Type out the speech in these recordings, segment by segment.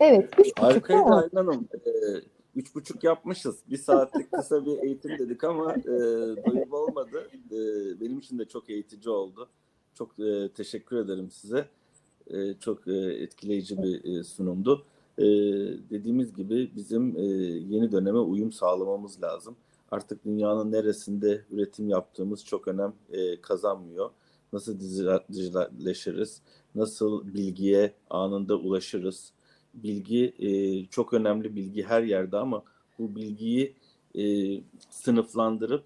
Evet, üç Harikaydı? Aylin Hanım. Ee, üç buçuk yapmışız. Bir saatlik kısa bir eğitim dedik ama e, doyum olmadı. E, benim için de çok eğitici oldu. Çok e, teşekkür ederim size. E, çok e, etkileyici bir e, sunumdu. E, dediğimiz gibi bizim e, yeni döneme uyum sağlamamız lazım. Artık dünyanın neresinde üretim yaptığımız çok önem e, kazanmıyor. Nasıl dijital- dijitalleşiriz? Nasıl bilgiye anında ulaşırız? Bilgi e, çok önemli bilgi her yerde ama bu bilgiyi e, sınıflandırıp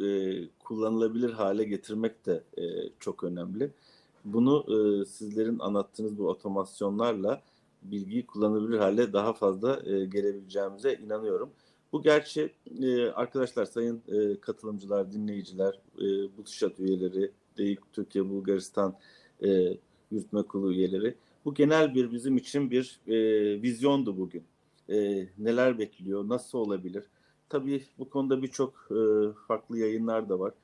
e, kullanılabilir hale getirmek de e, çok önemli. Bunu e, sizlerin anlattığınız bu otomasyonlarla bilgiyi kullanılabilir hale daha fazla e, gelebileceğimize inanıyorum. Bu gerçi e, arkadaşlar, sayın e, katılımcılar, dinleyiciler, e, BUTŞAT üyeleri, DEİK Türkiye Bulgaristan e, Yürütme Kurulu üyeleri bu genel bir bizim için bir e, vizyondu bugün. E, neler bekliyor, nasıl olabilir? Tabii bu konuda birçok e, farklı yayınlar da var.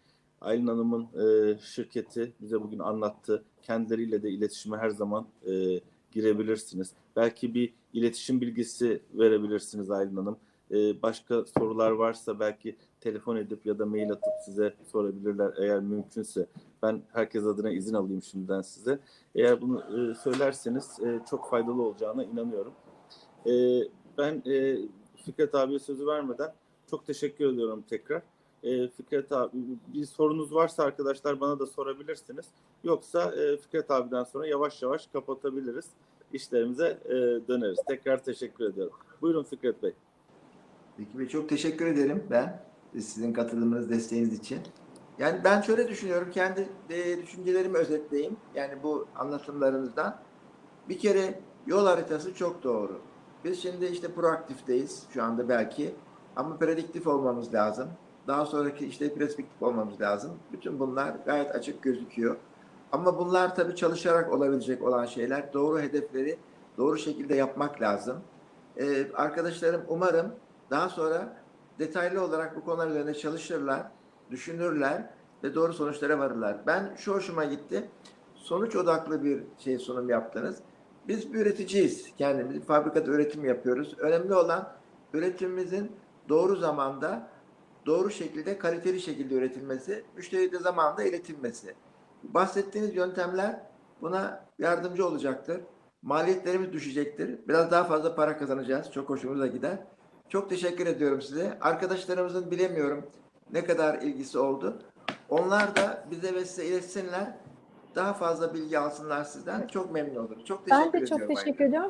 Aylin Hanım'ın e, şirketi bize bugün anlattı. Kendileriyle de iletişime her zaman e, girebilirsiniz. Belki bir iletişim bilgisi verebilirsiniz Aylin Hanım. E, başka sorular varsa belki telefon edip ya da mail atıp size sorabilirler eğer mümkünse. Ben herkes adına izin alayım şimdiden size. Eğer bunu e, söylerseniz e, çok faydalı olacağına inanıyorum. E, ben e, Fikret abiye sözü vermeden çok teşekkür ediyorum tekrar. E, Fikret abi bir sorunuz varsa arkadaşlar bana da sorabilirsiniz. Yoksa e, Fikret abiden sonra yavaş yavaş kapatabiliriz. İşlerimize e, döneriz. Tekrar teşekkür ediyorum. Buyurun Fikret Bey. Peki Bey çok teşekkür ederim ben sizin katılımınız, desteğiniz için. Yani ben şöyle düşünüyorum, kendi e, düşüncelerimi özetleyeyim. Yani bu anlatımlarınızdan. Bir kere yol haritası çok doğru. Biz şimdi işte proaktifteyiz şu anda belki. Ama prediktif olmamız lazım. Daha sonraki işte perspektif olmamız lazım. Bütün bunlar gayet açık gözüküyor. Ama bunlar tabii çalışarak olabilecek olan şeyler. Doğru hedefleri doğru şekilde yapmak lazım. Ee, arkadaşlarım umarım daha sonra detaylı olarak bu konular üzerine çalışırlar, düşünürler ve doğru sonuçlara varırlar. Ben şu hoşuma gitti. Sonuç odaklı bir şey sunum yaptınız. Biz bir üreticiyiz kendimiz. Fabrikada üretim yapıyoruz. Önemli olan üretimimizin doğru zamanda, doğru şekilde, kaliteli şekilde üretilmesi, müşteriye de zamanında iletilmesi. Bahsettiğiniz yöntemler buna yardımcı olacaktır. Maliyetlerimiz düşecektir. Biraz daha fazla para kazanacağız. Çok hoşumuza gider. Çok teşekkür ediyorum size. Arkadaşlarımızın bilemiyorum ne kadar ilgisi oldu. Onlar da bize ve size iletsinler. Daha fazla bilgi alsınlar sizden. Çok memnun olurum. Çok teşekkür Ben de ediyorum. çok Aylin. teşekkür ediyorum.